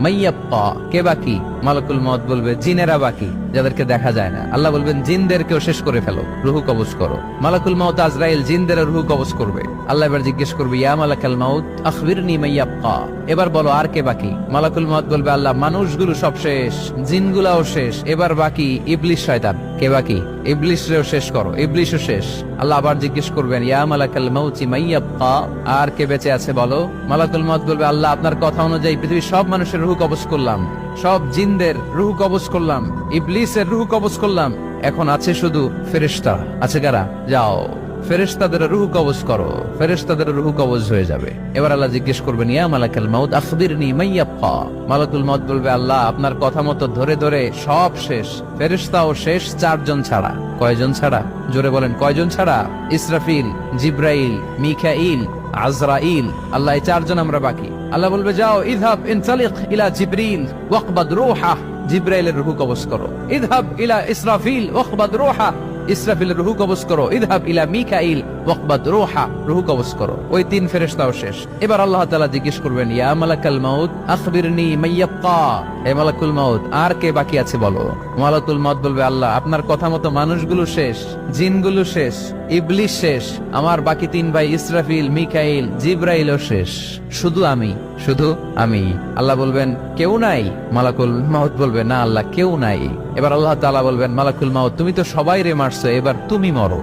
মাইয়াপ্পা, কে বাকি? মাউত বলবে, জিনেরা বাকি, যাদেরকে দেখা যায় না। আল্লাহ বলবেন, জিনদেরকেও শেষ করে ফেলো, রুহু করো। মালাকুল আজরাইল, জিনদের রুহু করবে। আল্লাহ এবার জিজ্ঞেস করবে, ইয়া মালাকাল মাউত আখবিরনি মাইয়াপ্পা। এবার বলো, আর কে বাকি? মালাকুল মাউত বলবে, আল্লাহ, মানুষগুলো সব শেষ, জিনগুলাও শেষ, এবার বাকি ইবলিশ শয়তান। কে বাকি? ইবলিশরেও শেষ করো, ইবলিশও শেষ। আল্লাহ আবার জিজ্ঞেস করবেন, ইয়া মালাকাল মাউতি মাইয়াব্বা আর কে বেঁচে আছে বলো? মালাকুল মত বলবে, আল্লাহ, আপনার কথা অনুযায়ী পৃথিবীর সব মানুষের রুহ কবজ করলাম। সব জিনদের রুহ কবজ করলাম। ইবলিসের রুহ কবজ করলাম। এখন আছে শুধু ফেরেশতা। আছে কারা? যাও। ফেরেশতাদের রুহ কবজ করো। ফেরেশতাদের রুহ কবজ হয়ে যাবে। এবার আল্লাহ জিজ্ঞেস করবেন, ইয়া মালাকাল মাউত, আখবিরনি মাইয়াব্বা মালাকুল মাউত বলবে, আল্লাহ, আপনার কথা মতো ধরে ধরে সব শেষ। ফেরেশতাও শেষ চারজন ছাড়া। কয়জন ছাড়া? জোরে বলেন, কয়জন ছাড়া? ইসরাফিল, জিব্রাইল, মিখাইল, আজরাইল। আল্লাহ, এই চারজন আমরা বাকি। আল্লাহ বলবে, যাও, ইদহাব ইনসালিক ইলা জিব্রিল, ওয়াকবাদ রূহা। জিব্রাইলের রুহু কবজ করো। ইদহাব ইলা ইসরাফিল, ওয়াকবাদ রূহা। ইসরাফিলের রুহু কবজ করো। ইদহাব ইলা মিকাইল রূহা কবজ করো। ওই তিন শেষ। এবার আল্লাহ তাআলা জিজ্ঞেস করবেন, ইয়া মালাকাল আর কে বাকি আছে বলো? মালাকুল বলবে, আল্লাহ, আপনার কথা মতো মানুষগুলো শেষ, জিনগুলো শেষ ইবলিশ শেষ, আমার বাকি তিন ভাই ইসরাফিল, মিকাইল, জিব্রাইলও শেষ। শুধু আমি শুধু আমি। আল্লাহ বলবেন, কেউ নাই? মালাকুল মাউত বলবে, না, আল্লাহ, কেউ নাই। এবার আল্লাহ তালা বলবেন, মালাকুল মাউত, তুমি তো সবাই রে মারছো, এবার তুমি মরো।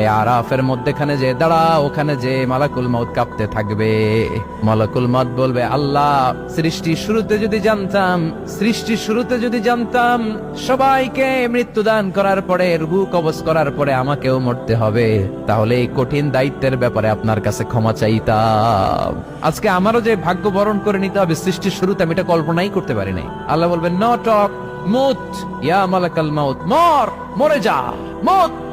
এই আরাফের মধ্যেখানে যে দাঁড়া ওখানে যে মালাকুল মাউত কাঁপতে থাকবে। মালাকুল মাউত বলবে, আল্লাহ সৃষ্টির শুরুতে যদি জানতাম সৃষ্টির শুরুতে যদি জানতাম, সবাইকে মৃত্যুদান করার পরে, রুহু কবজ করার পরে আমাকেও মরতে হবে। তাহলে এই কঠিন দায়িত্বের ব্যাপারে আপনার কাছে ক্ষমা চাইতাম। আজকে আমারও যে ভাগ্য বরণ করে নিতে হবে সৃষ্টির শুরুতে আমি এটা কল্পনাই করতে পারি নাই। আল্লাহ বলবেন ন টক মুত ইয়া মালাকাল মাউত, মর, মরে যা, মুত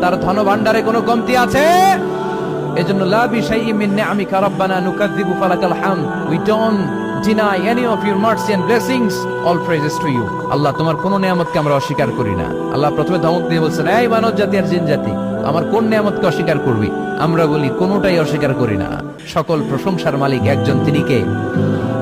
তার ধন ভান্ডারে কোনো কমতি আছে? এজন্য লা বিশাইই মিন নিআমিকা রাব্বানা নুকাযযিবু ফালাকাল হামদ। We don't deny any of your mercy and blessings. All praises to you. আল্লাহ, তোমার কোন নিয়ামতকে আমরা অস্বীকার করি না। আল্লাহ প্রথমে ধমক দিয়ে বলছেন, এই মানব জাতি আর জিন জাতি, আমার কোন নিয়ামতকে অস্বীকার করবি? আমরা বলি, কোনটাই অস্বীকার করি না। সকল প্রশংসার মালিক একজন, তিনি কে?